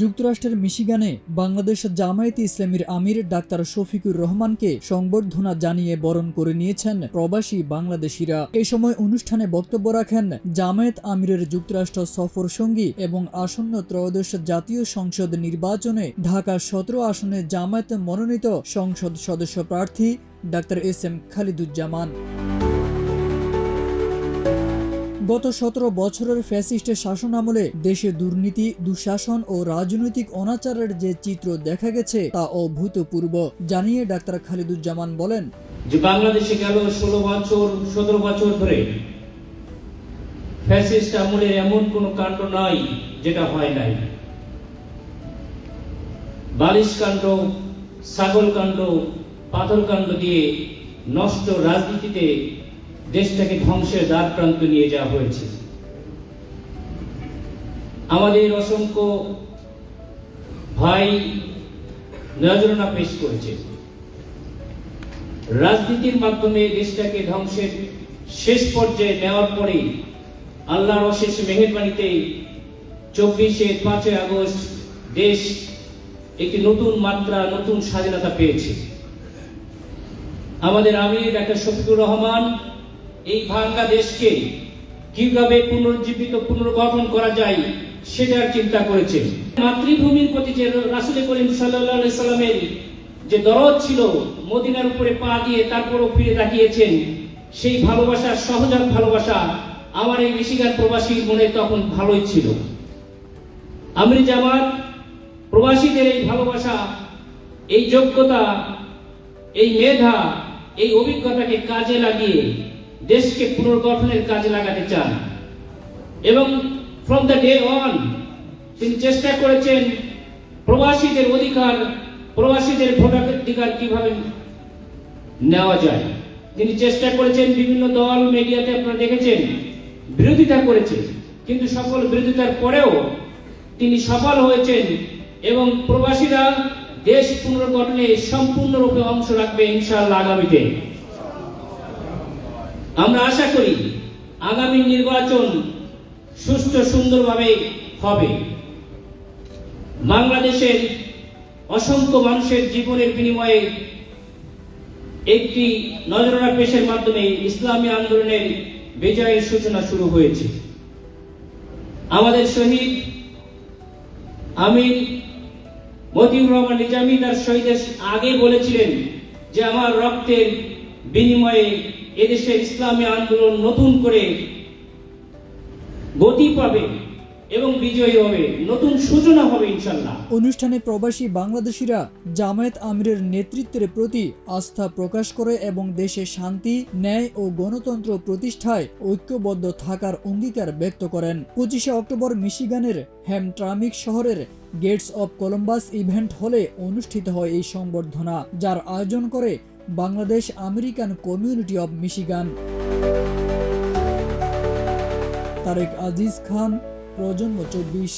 যুক্তরাষ্ট্রের মিশিগানে বাংলাদেশ জামায়াতে ইসলামীর আমির ডাক্তার শফিকুর রহমানকে সংবর্ধনা জানিয়ে বরণ করে নিয়েছেন প্রবাসী বাংলাদেশিরা। এ সময় অনুষ্ঠানে বক্তব্য রাখেন জামায়াত আমিরের যুক্তরাষ্ট্র সফর সঙ্গী এবং আসন্ন ত্রয়োদশ জাতীয় সংসদ নির্বাচনে ঢাকা সতেরো আসনে জামায়াত মনোনীত সংসদ সদস্য প্রার্থী ডাক্তার এস এম খালিদুজ্জামান। গত সতেরো বছরের ফ্যাসিস্টের শাসন আমলে দেশে দুর্নীতি, দুঃশাসন ও রাজনৈতিক অনাচারের যে চিত্র দেখা গেছে তা অভূতপূর্ব, জানিয়ে ডাক্তার খালিদুজ্জামান বলেন। যে বাংলাদেশে গেল ষোলো বছর, সতেরো বছর ধরে ফ্যাসিস্ট আমলের এমন কোনো কাণ্ড নাই যেটা হয় নাই। বালিশ কাণ্ড, ছাগল কাণ্ড, পাথর কাণ্ড দিয়ে নষ্ট রাজনীতিতে দেশটাকে ধ্বংসের দ্বার প্রান্ত নিয়ে যাওয়া হয়েছে। আমাদের অসংখ্য ভাই নজরনা পেশ করেছে। রাজনীতির মাধ্যমে দেশটাকে ধ্বংসের শেষ পর্যায়ে নেওয়ার পরে আল্লাহর অশেষ মেহেরবানিতে চব্বিশে পাঁচই আগস্ট দেশ একটি নতুন মাত্রা, নতুন স্বাধীনতা পেয়েছে। আমাদের আমির ডাক্তার শফিকুর রহমান এই ভাঙ্গা দেশকে কীভাবে পুনরুজ্জীবিত পুনর্গঠন করা যায়, সেটার চিন্তা করেছেন। মাতৃভূমির প্রতি যে রাসুল করিম সাল্লাহ সাল্লামের যে দরদ ছিল, মদিনার উপরে পা দিয়ে তারপরও ফিরে তাকিয়েছেন, সেই ভালোবাসা, সহজাত ভালোবাসা আমার এই মিশিগান প্রবাসীর মনে তখন ভালোই ছিল। আমির জামাত প্রবাসীদের এই ভালোবাসা, এই যোগ্যতা, এই মেধা, এই অভিজ্ঞতাকে কাজে লাগিয়ে দেশকে পুনর্গঠনের কাজে লাগাতে চান। এবং ফ্রম দ্য ডে অন তিনি চেষ্টা করেছেন প্রবাসীদের অধিকার, প্রবাসীদের ভোটাধিকার কীভাবে নেওয়া যায়। তিনি চেষ্টা করেছেন বিভিন্ন দল মিডিয়াতে আপনারা দেখেছেন, বিরোধিতা করেছে। কিন্তু সকল বিরোধিতার পরেও তিনি সফল হয়েছেন এবং প্রবাসীরা দেশ পুনর্গঠনে সম্পূর্ণরূপে অংশ রাখবে ইনশাআল্লাহ আগামীতে। আমরা আশা করি আগামী নির্বাচন সুষ্ঠু সুন্দরভাবে হবে। বাংলাদেশের অসংখ্য মানুষের জীবনের বিনিময়ে একটি নজরানা পেশের মাধ্যমে ইসলামী আন্দোলনের বিজয়ের সূচনা শুরু হয়েছে। আমাদের শহীদ আমির মতিউর রহমান নিজামী তার শহীদের আগে বলেছিলেন যে, আমার রক্তের বিনিময়ে এদেশের ইসলামী আন্দোলন নতুন করে গতি পাবে এবং বিজয়ী হবে। নতুন সূচনা হবে ইনশাল্লাহ অনুষ্ঠানে প্রবাসী বাংলাদেশিরা জামায়াত আমিরের নেতৃত্বের প্রতি আস্থা প্রকাশ করে এবং দেশে শান্তি, ন্যায় ও গণতন্ত্র প্রতিষ্ঠায় ঐক্যবদ্ধ থাকার অঙ্গীকার ব্যক্ত করেন। পঁচিশে অক্টোবর মিশিগানের হ্যামট্রামিক শহরের গেটস অব কলম্বাস ইভেন্ট হলে অনুষ্ঠিত হয় এই সংবর্ধনা, যার আয়োজন করে Bangladesh American community of Michigan. Tarek Aziz Khan প্রজন্ম চব্বিশ।